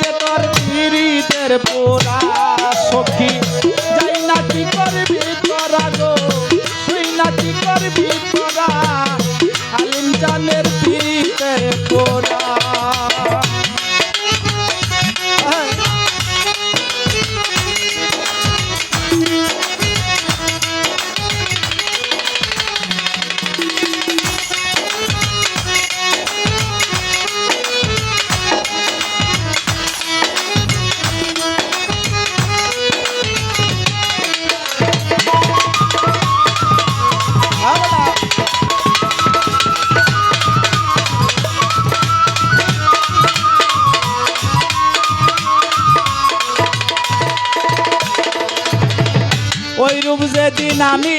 যে তোর ফিরিতের পোড়া। আমি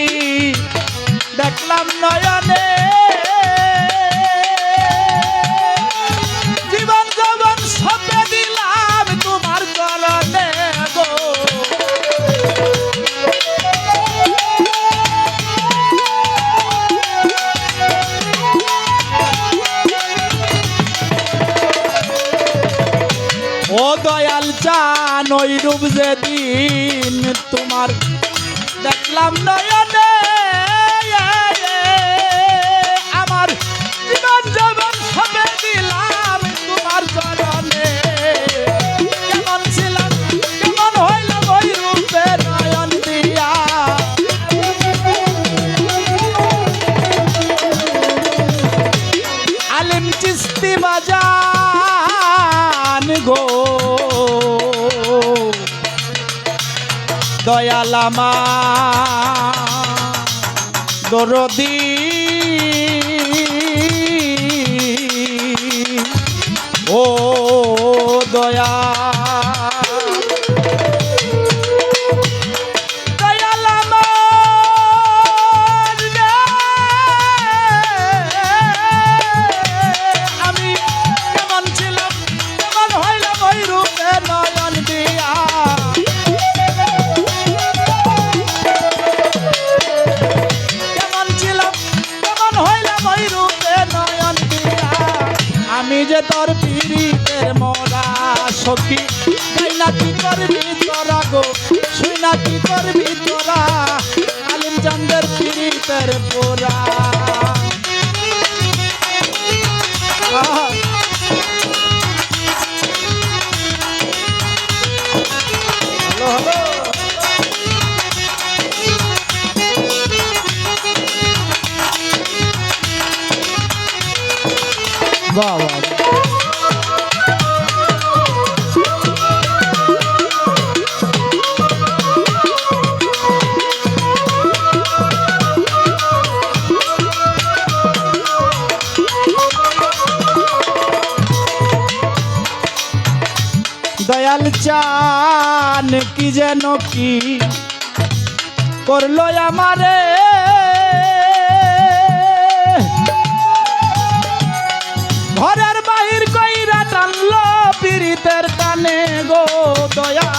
দেখলাম নয়নে। জীবন জীবন সপে দিলাম তোমার চরণে গো। ও দয়াল জান, ওই রূপ যেদিন তোমার that slam no দয়ালামা দরদি। ও দয়া তোর পীড়িতের মোরা সখী। তাই কি করবি? প্রাণ কি যেন কি করল আমারে? ঘরের বাহির কইরা টানলো পীড়িতের কানে গো দয়া।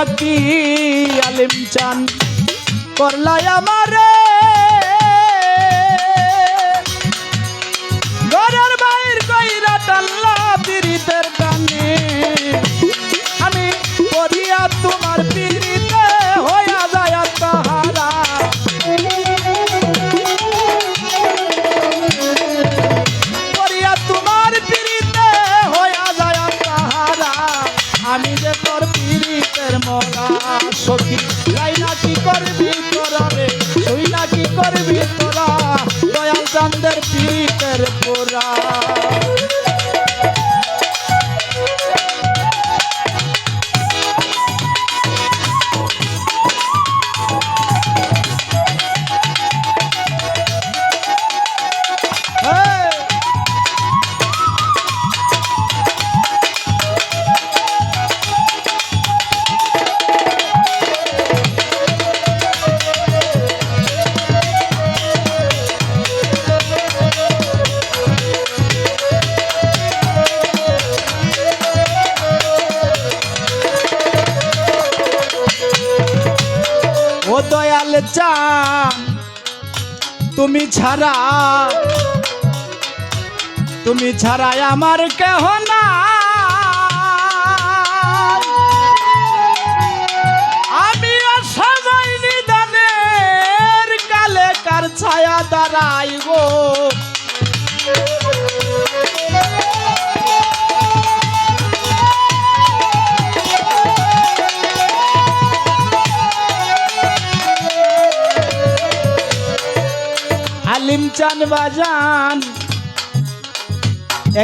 আলিম চান? করলাই আমারে তুমি ছাড়া তুমি ছাড়া আমার কেহ না আমি সময় নিদানের কালে কার ছায়া দাঁড়াই গো বাজান।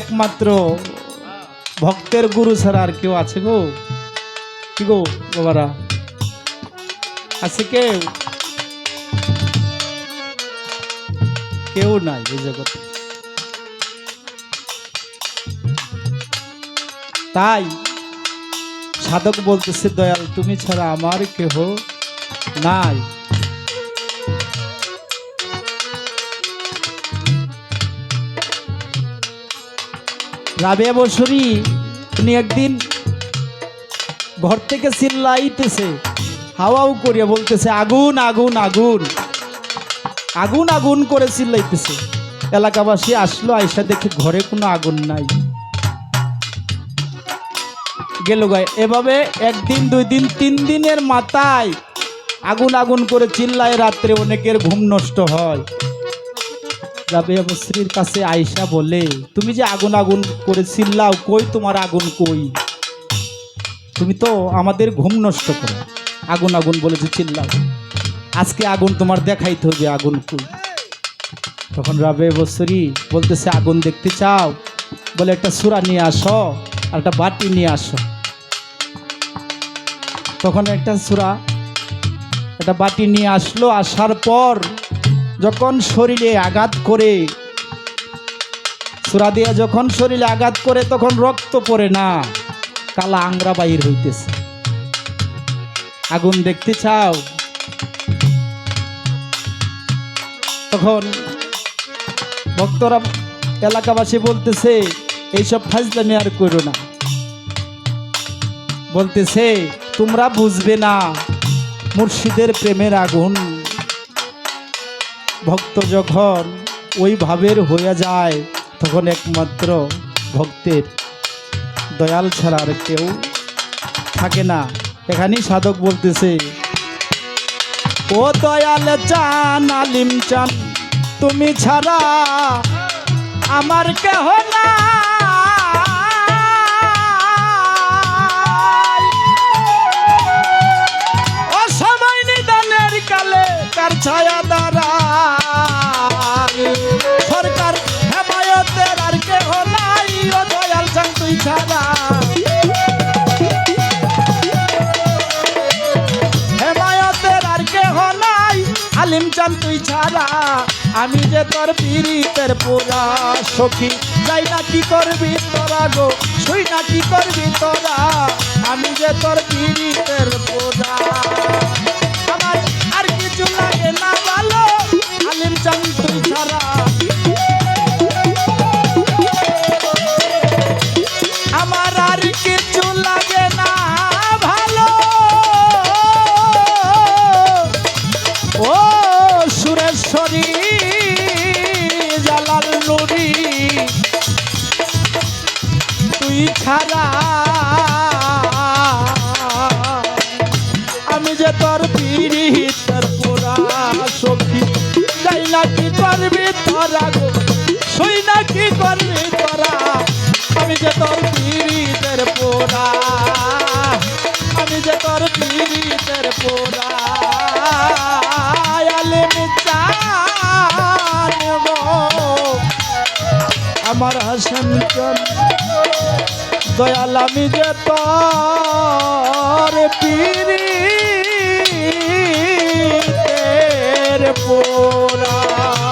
একমাত্র ভক্তের গুরু ছাড়া আর কেউ আছে গো? কি গো বাবারা? আছে কেউ? কেউ নাই এই জগতে তাই সাধক বলতেছে, দয়াল, তুমি ছাড়া আমার কেহ নাই। রাবেয়া বসরি উনি একদিন ঘর থেকে চিল্লাইতেছে, হাওয়াও করিয়া বলতেছে, আগুন আগুন আগুন। আগুন আগুন করে চিল্লাইতেছে। এলাকাবাসী আসলো, আইসা দেখে ঘরে কোনো আগুন নাই। গেল গায়ে এভাবে একদিন, দুই দিন, তিন দিনের মাথায় আগুন আগুন করে চিল্লায়, রাত্রে অনেকের ঘুম নষ্ট হয়। রাবেয়া বস্রির কাছে আয়সা বলে, তুমি যে আগুন আগুন করে চিল্লাও কই তোমার আগুন কই? তুমি তো আমাদের ঘুম নষ্ট করো। আগুন আগুন বলে যে চিল্লাও। আজকে আগুন তোমার দেখাইতে হবে আগুন কই। তখন রাবে বসরি বলতেছে, আগুন দেখতে চাও? বলে, একটা সুরা নিয়ে আসো আর একটা বাটি নিয়ে আসো। তখন একটা সুরা, একটা বাটি নিয়ে আসলো, আসার পর যখন শরীরে আঘাত করে, সুরা দিয়া যখন শরীরে আঘাত করে, তখন রক্ত পড়ে না, কালা আংরা বাহির হইতেছে। আগুন দেখতে চাও? তখন ভক্তরা এলাকাবাসী বলতেছে, এইসব ফাজলামি আর করো না। বলতেছে, তোমরা বুঝবে না, মুর্শিদের প্রেমের আগুন ভক্ত যখন ওই ভাবের হয়ে যায়, তখন একমাত্র ভক্তের দয়াল ছাড়া আর কেউ থাকে না। এখানেই সাধক বলতেছে, ও দয়াল চান, আলিম চান, তুমি ছাড়া আমার কেহ না অসময় নিদানের কালে কার ছায়া দ্বারা আলিম তুই ছাড়া আমি যে তোর পীড়িতের পোড়া সখী। যাই না কি করবি তোরা গো, শুই না কি করবি তোরা। আমি যে তোর পীড়িতের পুরা পীড়িতের পুরা সখী। যাই না কি করবি তোরা গো? সই না কি করবি তোরা? আমি যে তোর পীড়িতের পোড়া, আমি যে তোর পীড়িতের পোড়া। আলেম চান আমার হাসন দয়াল আমি যে তোর পীড়িতের পোড়া।